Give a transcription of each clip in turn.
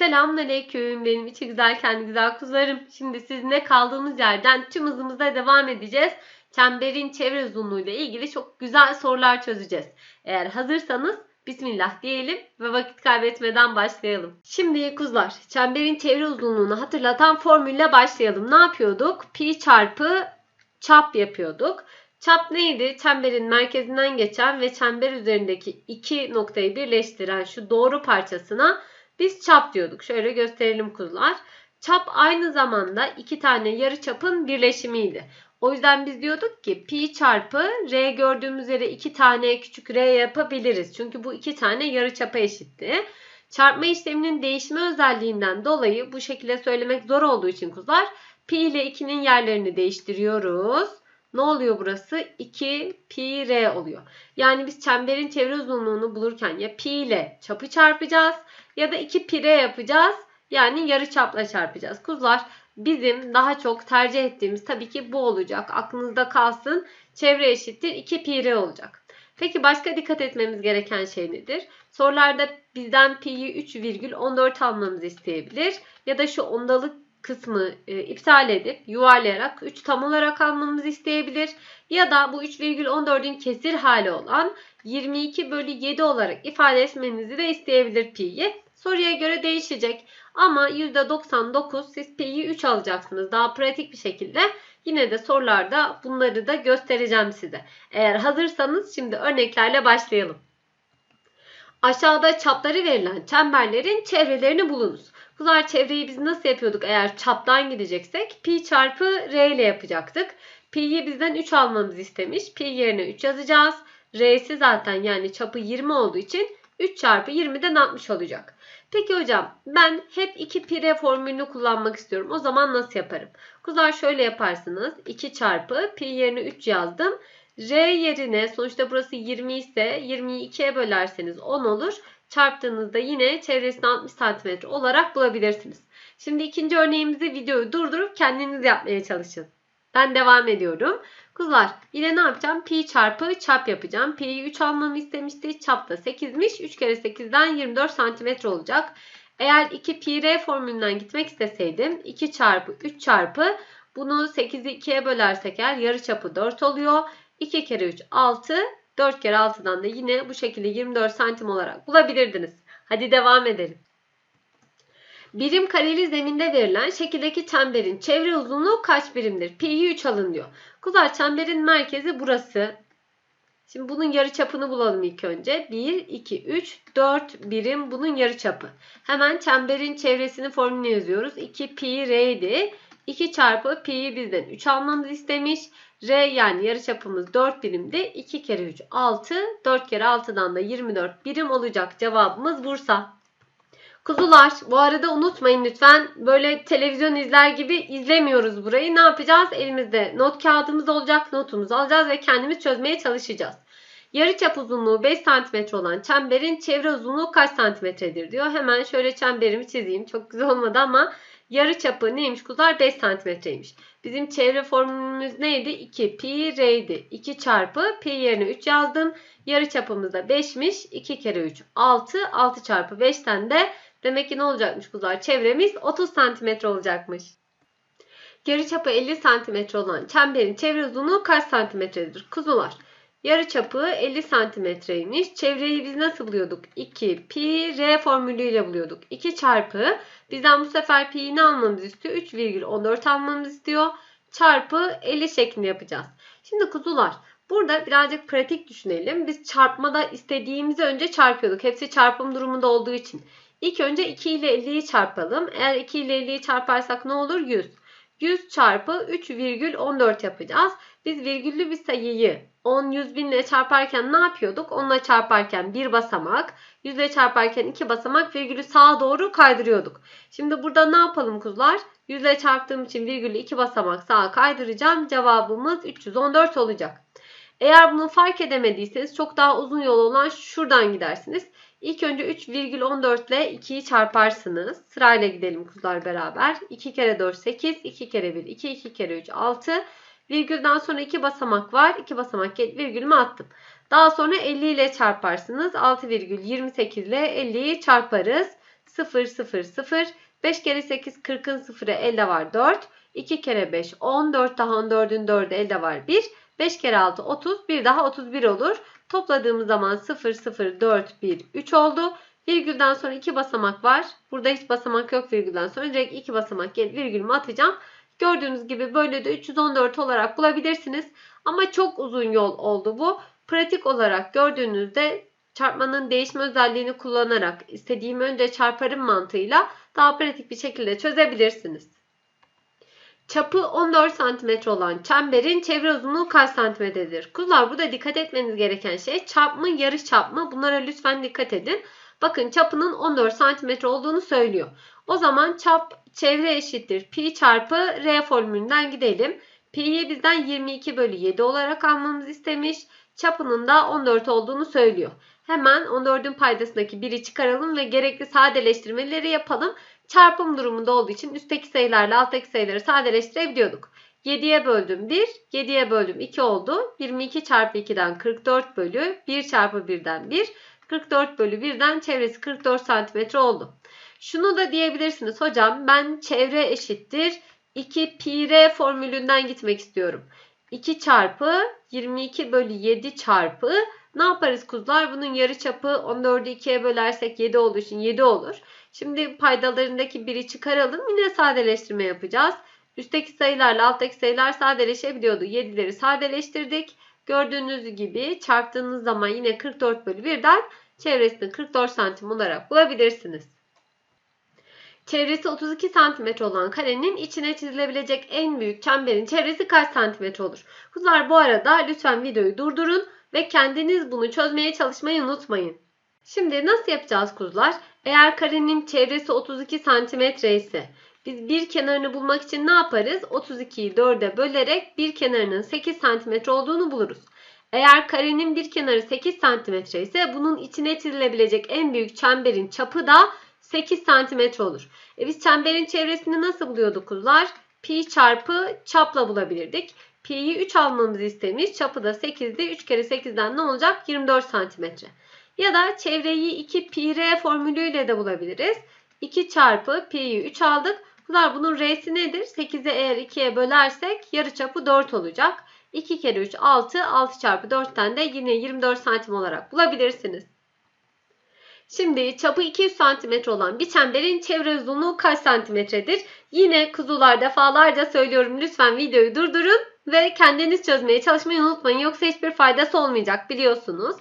Selamünaleyküm benim içi güzel kendi güzel kuzularım. Şimdi sizinle kaldığımız yerden tüm hızımızla devam edeceğiz. Çemberin çevre uzunluğuyla ilgili çok güzel sorular çözeceğiz. Eğer hazırsanız Bismillah diyelim ve vakit kaybetmeden başlayalım. Şimdi kuzular çemberin çevre uzunluğunu hatırlatan formülle başlayalım. Ne yapıyorduk? Pi çarpı çap yapıyorduk. Çap neydi? Çemberin merkezinden geçen ve çember üzerindeki iki noktayı birleştiren şu doğru parçasına biz çap diyorduk. Şöyle gösterelim kuzular. Çap aynı zamanda iki tane yarı çapın birleşimiydi. O yüzden biz diyorduk ki pi çarpı r gördüğümüz yere iki tane küçük r yapabiliriz. Çünkü bu iki tane yarı çapa eşitti. Çarpma işleminin değişme özelliğinden dolayı bu şekilde söylemek zor olduğu için kuzular pi ile 2'nin yerlerini değiştiriyoruz. Ne oluyor burası? 2 pi r oluyor. Yani biz çemberin çevre uzunluğunu bulurken ya pi ile çapı çarpacağız ya da 2 pi r yapacağız. Yani yarı çapla çarpacağız. Kuzular bizim daha çok tercih ettiğimiz tabii ki bu olacak. Aklınızda kalsın. Çevre eşittir 2 pi r olacak. Peki başka dikkat etmemiz gereken şey nedir? Sorularda bizden pi'yi 3,14 almamızı isteyebilir. Ya da şu ondalık kısmı e, iptal edip yuvarlayarak 3 tam olarak almamızı isteyebilir. Ya da bu 3,14'ün kesir hali olan 22 bölü 7 olarak ifade etmenizi de isteyebilir pi'yi. Soruya göre değişecek. Ama %99 siz pi'yi 3 alacaksınız. Daha pratik bir şekilde. Yine de sorularda bunları da göstereceğim size. Eğer hazırsanız şimdi örneklerle başlayalım. Aşağıda çapları verilen çemberlerin çevrelerini bulunuz. Kuzar çevreyi biz nasıl yapıyorduk eğer çaptan gideceksek? Pi çarpı r ile yapacaktık. Pi'yi bizden 3 almamızı istemiş. Pi yerine 3 yazacağız. R'si zaten yani çapı 20 olduğu için 3 çarpı 20'den 60 olacak. Peki hocam ben hep 2 pi r formülünü kullanmak istiyorum. O zaman nasıl yaparım? Kuzar şöyle yaparsınız. 2 çarpı pi yerine 3 yazdım. R yerine sonuçta burası 20 ise 20'yi 2'ye bölerseniz 10 olur. Çarptığınızda yine çevresini 60 cm olarak bulabilirsiniz. Şimdi ikinci örneğimizi videoyu durdurup kendiniz yapmaya çalışın. Ben devam ediyorum. Kuzular yine ne yapacağım? Pi çarpı çap yapacağım. Pi'yi 3 almamı istemişti. Çap da 8'miş. 3 kere 8'den 24 cm olacak. Eğer 2 pi r formülünden gitmek isteseydim 2 çarpı 3 çarpı bunu 8'i 2'ye bölersek eğer yarı çapı 4 oluyor. 2 kere 3 6 4 kere 6'dan da yine bu şekilde 24 santim olarak bulabilirdiniz. Hadi devam edelim. Birim kareli zeminde verilen şekildeki çemberin çevre uzunluğu kaç birimdir? Pi'yi 3 alın diyor. Kuzar çemberin merkezi burası. Şimdi bunun yarı çapını bulalım ilk önce. 1, 2, 3, 4 birim bunun yarı çapı. Hemen çemberin çevresini formülüne yazıyoruz. 2 pi r'ydi. 2 çarpı pi'yi bizden 3 almamızı istemiş. R yani yarıçapımız 4 birimdi. 2 kere 3 6. 4 kere 6'dan da 24 birim olacak. Cevabımız Bursa. Kuzular bu arada unutmayın lütfen böyle televizyon izler gibi izlemiyoruz burayı. Ne yapacağız? Elimizde not kağıdımız olacak. Notumuzu alacağız ve kendimiz çözmeye çalışacağız. Yarıçap uzunluğu 5 cm olan çemberin çevre uzunluğu kaç santimetredir diyor. Hemen şöyle çemberimi çizeyim. Çok güzel olmadı ama yarı çapı neymiş kuzular? 5 santimetreymiş. Bizim çevre formülümüz neydi? 2 pi r'ydi. 2 çarpı pi yerine 3 yazdım. Yarı çapımız da 5'miş. 2 kere 3 6. 6 çarpı 5'ten de demek ki ne olacakmış kuzular? Çevremiz 30 santimetre olacakmış. Yarı çapı 50 santimetre olan çemberin çevre uzunluğu kaç santimetredir? Kuzular. Yarı çapı 50 santimetreymiş. Çevreyi biz nasıl buluyorduk? 2 pi r formülüyle buluyorduk. 2 çarpı bizden bu sefer pi'yi ne almamız istiyor? 3,14 almamız istiyor. Çarpı 50 şeklinde yapacağız. Şimdi kuzular burada birazcık pratik düşünelim. Biz çarpmada istediğimizi önce çarpıyorduk. Hepsi çarpım durumunda olduğu için. İlk önce 2 ile 50'yi çarpalım. Eğer 2 ile 50'yi çarparsak ne olur? 100. 100 çarpı 3,14 yapacağız. Biz virgüllü bir sayıyı 10 100 bin ile çarparken ne yapıyorduk? Onunla çarparken bir basamak, 100 ile çarparken iki basamak virgülü sağa doğru kaydırıyorduk. Şimdi burada ne yapalım kuzular? 100 ile çarptığım için virgülü iki basamak sağa kaydıracağım. Cevabımız 314 olacak. Eğer bunu fark edemediyseniz çok daha uzun yol olan şuradan gidersiniz. İlk önce 3,14 ile 2'yi çarparsınız. Sırayla gidelim kuzular beraber. 2 kere 4 8, 2 kere 1 2, 2 kere 3 6. Virgülden sonra 2 basamak var. 2 basamak virgülümü attım. Daha sonra 50 ile çarparsınız. 6,28 ile 50'yi çarparız. 0 0 0 5 kere 8 40'ın 0'ı elde var 4. 2 kere 5 10 4 daha 14'ün 4'ü elde var 1. 5 kere 6 30 bir daha 31 olur. Topladığımız zaman 0 0 4 1 3 oldu. Virgülden sonra 2 basamak var. Burada hiç basamak yok virgülden sonra. Direkt 2 basamak virgülümü atacağım. Gördüğünüz gibi böyle de 314 olarak bulabilirsiniz. Ama çok uzun yol oldu bu. Pratik olarak gördüğünüzde çarpmanın değişme özelliğini kullanarak istediğim önce çarparım mantığıyla daha pratik bir şekilde çözebilirsiniz. Çapı 14 cm olan çemberin çevre uzunluğu kaç santimetredir? Kuzular burada dikkat etmeniz gereken şey çarp mı yarı çap mı? Bunlara lütfen dikkat edin. Bakın çapının 14 cm olduğunu söylüyor. O zaman çap çevre eşittir pi çarpı r formülünden gidelim. Pi'yi bizden 22 bölü 7 olarak almamızı istemiş. Çapının da 14 olduğunu söylüyor. Hemen 14'ün paydasındaki 1'i çıkaralım ve gerekli sadeleştirmeleri yapalım. Çarpım durumunda olduğu için üstteki sayılarla alttaki sayıları sadeleştirebiliyorduk. 7'ye böldüm 1, 7'ye böldüm 2 oldu. 22 çarpı 2'den 44 bölü 1 çarpı 1'den 1. 44 bölü 1'den çevresi 44 cm oldu. Şunu da diyebilirsiniz hocam ben çevre eşittir 2 pi r formülünden gitmek istiyorum. 2 çarpı 22 bölü 7 çarpı ne yaparız kuzular? Bunun yarı çapı 14'ü 2'ye bölersek 7 olduğu için 7 olur. Şimdi paydalarındaki biri çıkaralım. Yine sadeleştirme yapacağız. Üstteki sayılarla alttaki sayılar sadeleşebiliyordu. 7'leri sadeleştirdik. Gördüğünüz gibi çarptığınız zaman yine 44 bölü 1'den çevresini 44 santim olarak bulabilirsiniz. Çevresi 32 cm olan karenin içine çizilebilecek en büyük çemberin çevresi kaç santimetre olur? Kızlar bu arada lütfen videoyu durdurun ve kendiniz bunu çözmeye çalışmayı unutmayın. Şimdi nasıl yapacağız kuzular? Eğer karenin çevresi 32 cm ise biz bir kenarını bulmak için ne yaparız? 32'yi 4'e bölerek bir kenarının 8 cm olduğunu buluruz. Eğer karenin bir kenarı 8 cm ise bunun içine çizilebilecek en büyük çemberin çapı da 8 cm olur. E biz çemberin çevresini nasıl buluyorduk kuzular? Pi çarpı çapla bulabilirdik. Pi'yi 3 almamızı istemiş. Çapı da 8'di. 3 kere 8'den ne olacak? 24 cm. Ya da çevreyi 2 pi r formülüyle de bulabiliriz. 2 çarpı pi'yi 3 aldık. Bunlar bunun r'si nedir? 8'i eğer 2'ye bölersek yarıçapı 4 olacak. 2 kere 3 6. 6 çarpı 4'ten de yine 24 santim olarak bulabilirsiniz. Şimdi çapı 200 cm olan bir çemberin çevre uzunluğu kaç santimetredir? Yine kuzular defalarca söylüyorum. Lütfen videoyu durdurun ve kendiniz çözmeye çalışmayı unutmayın. Yoksa hiçbir faydası olmayacak biliyorsunuz.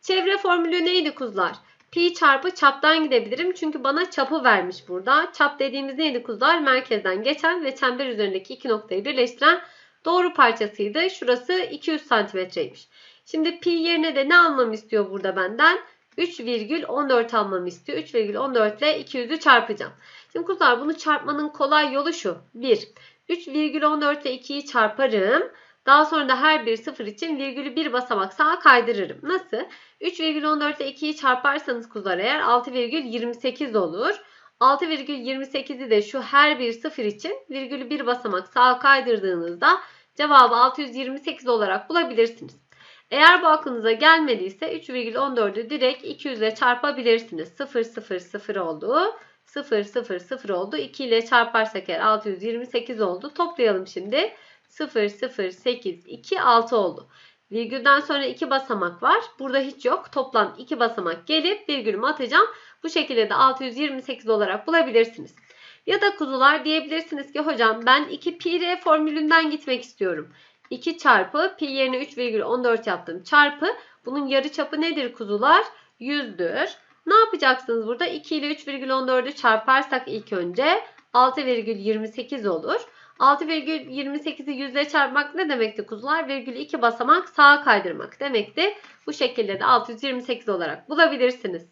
Çevre formülü neydi kuzular? Pi çarpı çaptan gidebilirim. Çünkü bana çapı vermiş burada. Çap dediğimiz neydi kuzular? Merkezden geçen ve çember üzerindeki iki noktayı birleştiren doğru parçasıydı. Şurası 200 santimetreymiş. Şimdi pi yerine de ne almamı istiyor burada benden? 3,14 almamı istiyor. 3,14 ile 200'ü çarpacağım. Şimdi kuzular bunu çarpmanın kolay yolu şu. 1. 3,14 ile 2'yi çarparım. Daha sonra da her bir sıfır için virgülü bir basamak sağa kaydırırım. Nasıl? 3,14 ile 2'yi çarparsanız kuzular eğer 6,28 olur. 6,28'i de şu her bir sıfır için virgülü bir basamak sağa kaydırdığınızda cevabı 628 olarak bulabilirsiniz. Eğer bu aklınıza gelmediyse 3,14'ü direkt 200 ile çarpabilirsiniz. 0 0 0 oldu. 0 0 0 oldu. 2 ile çarparsak eğer 628 oldu. Toplayalım şimdi. 0 0 8 2 6 oldu. Virgülden sonra 2 basamak var. Burada hiç yok. Toplam 2 basamak gelip virgülümü atacağım. Bu şekilde de 628 olarak bulabilirsiniz. Ya da kuzular diyebilirsiniz ki hocam ben 2 pi r formülünden gitmek istiyorum. 2 çarpı pi yerine 3,14 yaptım. Çarpı bunun yarı çapı nedir kuzular? 100'dür. Ne yapacaksınız burada? 2 ile 3,14'ü çarparsak ilk önce 6,28 olur. 6,28'i 100 ile çarpmak ne demekti kuzular? Virgül 2 basamak sağa kaydırmak demekti. Bu şekilde de 628 olarak bulabilirsiniz.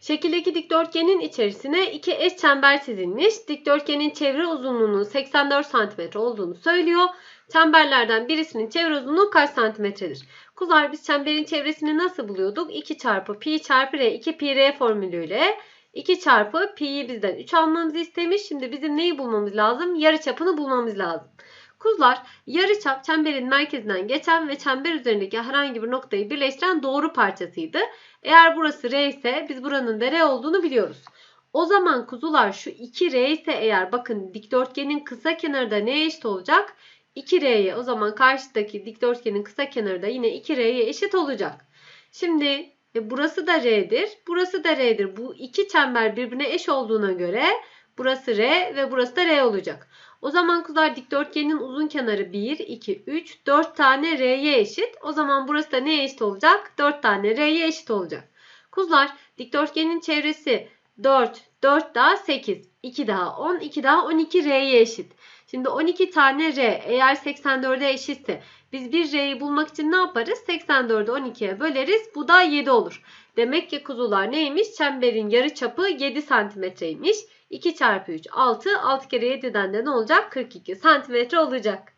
Şekildeki dikdörtgenin içerisine iki eş çember çizilmiş. Dikdörtgenin çevre uzunluğunun 84 cm olduğunu söylüyor. Çemberlerden birisinin çevre uzunluğu kaç santimetredir? Kuzlar biz çemberin çevresini nasıl buluyorduk? 2 çarpı pi çarpı r 2 pi r formülüyle 2 çarpı pi'yi bizden 3 almamızı istemiş. Şimdi bizim neyi bulmamız lazım? Yarı çapını bulmamız lazım. Kuzlar yarıçap çemberin merkezinden geçen ve çember üzerindeki herhangi bir noktayı birleştiren doğru parçasıydı. Eğer burası R ise biz buranın da R olduğunu biliyoruz. O zaman kuzular şu 2R ise eğer bakın dikdörtgenin kısa kenarı da neye eşit olacak? 2R'ye o zaman karşıdaki dikdörtgenin kısa kenarı da yine 2R'ye eşit olacak. Şimdi e, burası da R'dir. Burası da R'dir. Bu iki çember birbirine eş olduğuna göre burası R ve burası da R olacak. O zaman kuzular dikdörtgenin uzun kenarı 1, 2, 3, 4 tane R'ye eşit. O zaman burası da neye eşit olacak? 4 tane R'ye eşit olacak. Kuzular dikdörtgenin çevresi 4, 4 daha 8, 2 daha 10, 2 daha 12 R'ye eşit. Şimdi 12 tane R eğer 84'e eşitse biz bir R'yi bulmak için ne yaparız? 84'ü 12'ye böleriz. Bu da 7 olur. Demek ki kuzular neymiş? Çemberin yarı çapı 7 santimetreymiş. 2 çarpı 3 6. 6 kere 7'den de ne olacak? 42 santimetre olacak.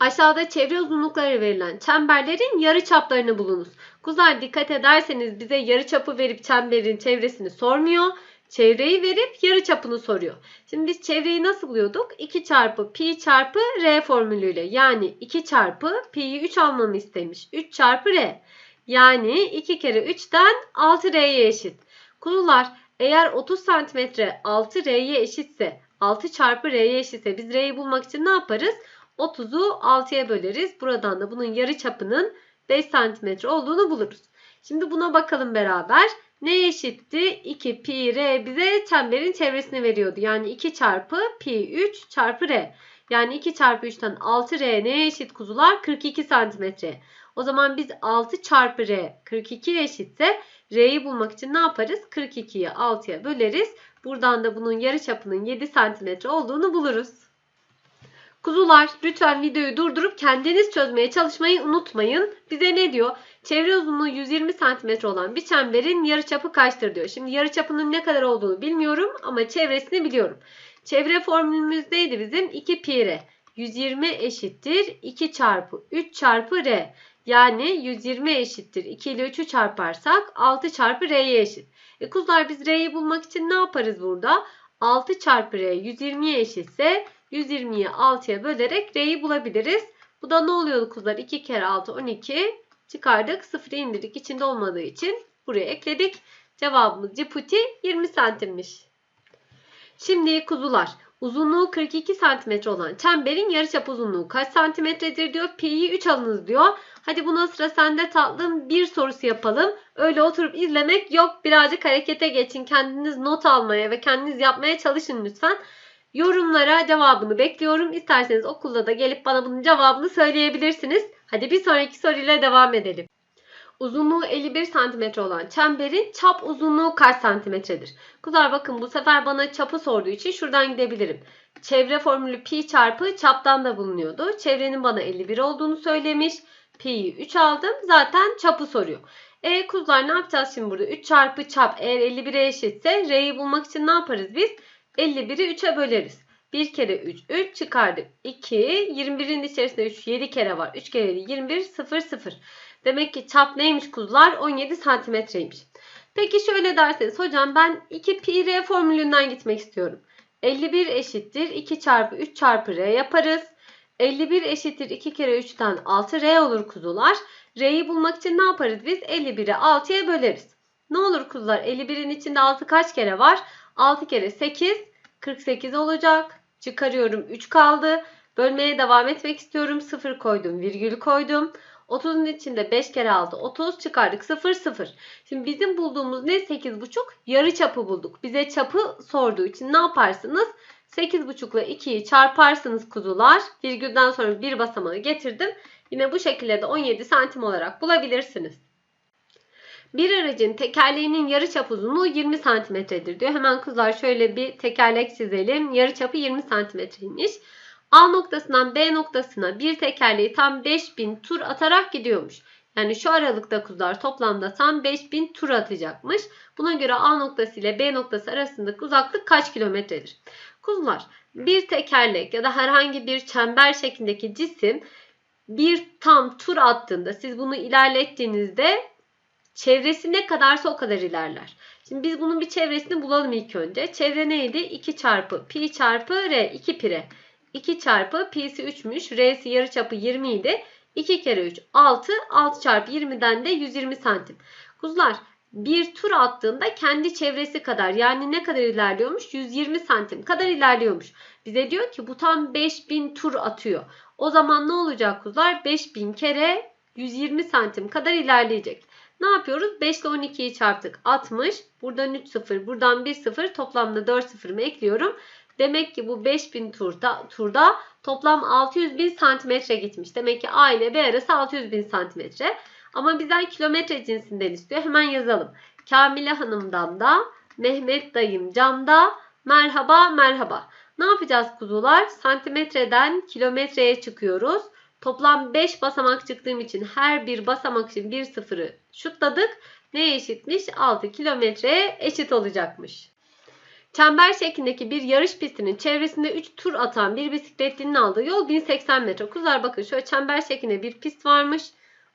Aşağıda çevre uzunlukları verilen çemberlerin yarı çaplarını bulunuz. Kuzular dikkat ederseniz bize yarı çapı verip çemberin çevresini sormuyor. Çevreyi verip yarı çapını soruyor. Şimdi biz çevreyi nasıl buluyorduk? 2 çarpı pi çarpı r formülüyle. Yani 2 çarpı pi'yi 3 almamı istemiş. 3 çarpı r. Yani 2 kere 3'ten 6r'ye eşit. Kuzular eğer 30 santimetre 6r'ye eşitse 6 çarpı r'ye eşitse biz r'yi bulmak için ne yaparız? 30'u 6'ya böleriz. Buradan da bunun yarı çapının 5 santimetre olduğunu buluruz. Şimdi buna bakalım beraber. Ne eşitti? 2 pi r bize çemberin çevresini veriyordu. Yani 2 çarpı pi 3 çarpı r. Yani 2 çarpı 3'ten 6 r neye eşit kuzular? 42 santimetre. O zaman biz 6 çarpı r 42 eşitse r'yi bulmak için ne yaparız? 42'yi 6'ya böleriz. Buradan da bunun yarı çapının 7 santimetre olduğunu buluruz. Kuzular lütfen videoyu durdurup kendiniz çözmeye çalışmayı unutmayın. Bize ne diyor? Çevre uzunluğu 120 cm olan bir çemberin yarıçapı kaçtır diyor. Şimdi yarıçapının ne kadar olduğunu bilmiyorum ama çevresini biliyorum. Çevre formülümüz neydi bizim? 2 pi r. 120 eşittir 2 çarpı 3 çarpı r. Yani 120 eşittir 2 ile 3'ü çarparsak 6 çarpı r'ye eşit. E kuzular biz r'yi bulmak için ne yaparız burada? 6 çarpı r 120'ye eşitse 120'yi 6'ya bölerek R'yi bulabiliriz. Bu da ne oluyordu kuzular? 2 kere 6 12 çıkardık. 0'ı indirdik. İçinde olmadığı için buraya ekledik. Cevabımız Ciputi 20 santimmiş. Şimdi kuzular uzunluğu 42 santimetre olan çemberin yarıçap uzunluğu kaç santimetredir diyor. Pi'yi 3 alınız diyor. Hadi buna sıra sende tatlım bir sorusu yapalım. Öyle oturup izlemek yok. Birazcık harekete geçin. Kendiniz not almaya ve kendiniz yapmaya çalışın lütfen. Yorumlara cevabını bekliyorum. İsterseniz okulda da gelip bana bunun cevabını söyleyebilirsiniz. Hadi bir sonraki soruyla devam edelim. Uzunluğu 51 cm olan çemberin çap uzunluğu kaç santimetredir? Kuzlar bakın bu sefer bana çapı sorduğu için şuradan gidebilirim. Çevre formülü pi çarpı çaptan da bulunuyordu. Çevrenin bana 51 olduğunu söylemiş. Pi'yi 3 aldım. Zaten çapı soruyor. E kuzlar ne yapacağız şimdi burada? 3 çarpı çap eğer 51'e eşitse R'yi bulmak için ne yaparız biz? 51'i 3'e böleriz. 1 kere 3, 3 çıkardık. 2, 21'in içerisinde 3, 7 kere var. 3 kere 7, 21, 0, 0. Demek ki çap neymiş kuzular? 17 santimetreymiş. Peki şöyle derseniz hocam ben 2 pi r formülünden gitmek istiyorum. 51 eşittir 2 çarpı 3 çarpı r yaparız. 51 eşittir 2 kere 3'ten 6 r olur kuzular. R'yi bulmak için ne yaparız biz? 51'i 6'ya böleriz. Ne olur kuzular? 51'in içinde 6 kaç kere var? 6 kere 8 48 olacak. Çıkarıyorum 3 kaldı. Bölmeye devam etmek istiyorum. 0 koydum virgül koydum. 30'un içinde 5 kere 6 30 çıkardık 0 0. Şimdi bizim bulduğumuz ne 8,5 yarı çapı bulduk. Bize çapı sorduğu için ne yaparsınız? 8,5 ile 2'yi çarparsınız kuzular. Virgülden sonra bir basamağı getirdim. Yine bu şekilde de 17 santim olarak bulabilirsiniz. Bir aracın tekerleğinin yarıçap uzunluğu 20 santimetredir diyor. Hemen kızlar şöyle bir tekerlek çizelim. Yarıçapı 20 santimetreymiş. A noktasından B noktasına bir tekerleği tam 5000 tur atarak gidiyormuş. Yani şu aralıkta kuzular toplamda tam 5000 tur atacakmış. Buna göre A noktası ile B noktası arasındaki uzaklık kaç kilometredir? Kuzular bir tekerlek ya da herhangi bir çember şeklindeki cisim bir tam tur attığında siz bunu ilerlettiğinizde Çevresi ne kadarsa o kadar ilerler. Şimdi biz bunun bir çevresini bulalım ilk önce. Çevre neydi? 2 çarpı pi çarpı r. 2 pi r. 2 çarpı pi'si 3'müş. R'si yarıçapı 20 idi. 2 kere 3 6. 6 çarpı 20'den de 120 santim. Kuzular bir tur attığında kendi çevresi kadar yani ne kadar ilerliyormuş? 120 santim kadar ilerliyormuş. Bize diyor ki bu tam 5000 tur atıyor. O zaman ne olacak kuzular? 5000 kere 120 santim kadar ilerleyecek. Ne yapıyoruz? 5 ile 12'yi çarptık. 60. Buradan 3 sıfır. Buradan 1 sıfır. Toplamda 4 sıfırımı ekliyorum. Demek ki bu 5000 turda, turda toplam 600 bin santimetre gitmiş. Demek ki A ile B arası 600 bin santimetre. Ama bizden kilometre cinsinden istiyor. Hemen yazalım. Kamile Hanım'dan da Mehmet dayım camda merhaba merhaba. Ne yapacağız kuzular? Santimetreden kilometreye çıkıyoruz. Toplam 5 basamak çıktığım için her bir basamak için bir sıfırı şutladık. Neye eşitmiş? 6 kilometreye eşit olacakmış. Çember şeklindeki bir yarış pistinin çevresinde 3 tur atan bir bisikletlinin aldığı yol 1080 metre. Kuzular bakın şöyle çember şeklinde bir pist varmış.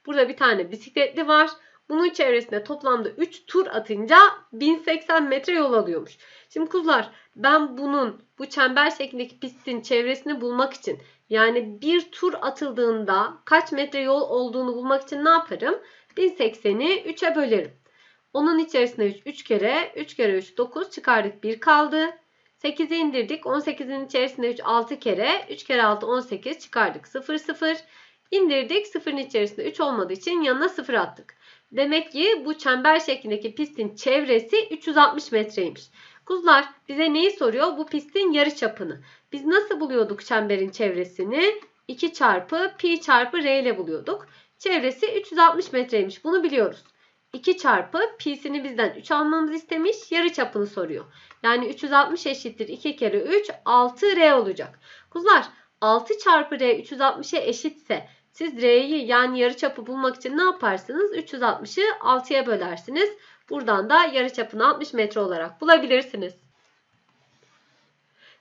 Burada bir tane bisikletli var. Bunun çevresinde toplamda 3 tur atınca 1080 metre yol alıyormuş. Şimdi kuzular ben bunun bu çember şeklindeki pistin çevresini bulmak için yani bir tur atıldığında kaç metre yol olduğunu bulmak için ne yaparım? 1080'i 3'e bölerim. Onun içerisinde 3, 3 kere, 3 kere 3, 9 çıkardık 1 kaldı. 8'i indirdik. 18'in içerisinde 3, 6 kere, 3 kere 6, 18 çıkardık 0, 0. İndirdik. 0'ın içerisinde 3 olmadığı için yanına 0 attık. Demek ki bu çember şeklindeki pistin çevresi 360 metreymiş. Kuzular bize neyi soruyor? Bu pistin yarı çapını. Biz nasıl buluyorduk çemberin çevresini? 2 çarpı pi çarpı r ile buluyorduk. Çevresi 360 metreymiş. Bunu biliyoruz. 2 çarpı pi'sini bizden 3 almamızı istemiş. Yarı çapını soruyor. Yani 360 eşittir 2 kere 3 6 r olacak. Kuzular 6 çarpı r 360'a eşitse siz r'yi yani yarıçapı bulmak için ne yaparsınız? 360'ı 6'ya bölersiniz. Buradan da yarıçapını 60 metre olarak bulabilirsiniz.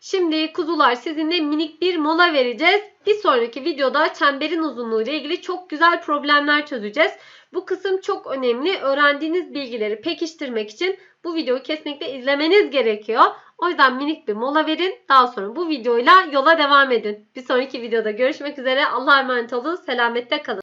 Şimdi kuzular sizinle minik bir mola vereceğiz. Bir sonraki videoda çemberin uzunluğu ile ilgili çok güzel problemler çözeceğiz. Bu kısım çok önemli. Öğrendiğiniz bilgileri pekiştirmek için bu videoyu kesinlikle izlemeniz gerekiyor. O yüzden minik bir mola verin. Daha sonra bu videoyla yola devam edin. Bir sonraki videoda görüşmek üzere. Allah'a emanet olun. Selamette kalın.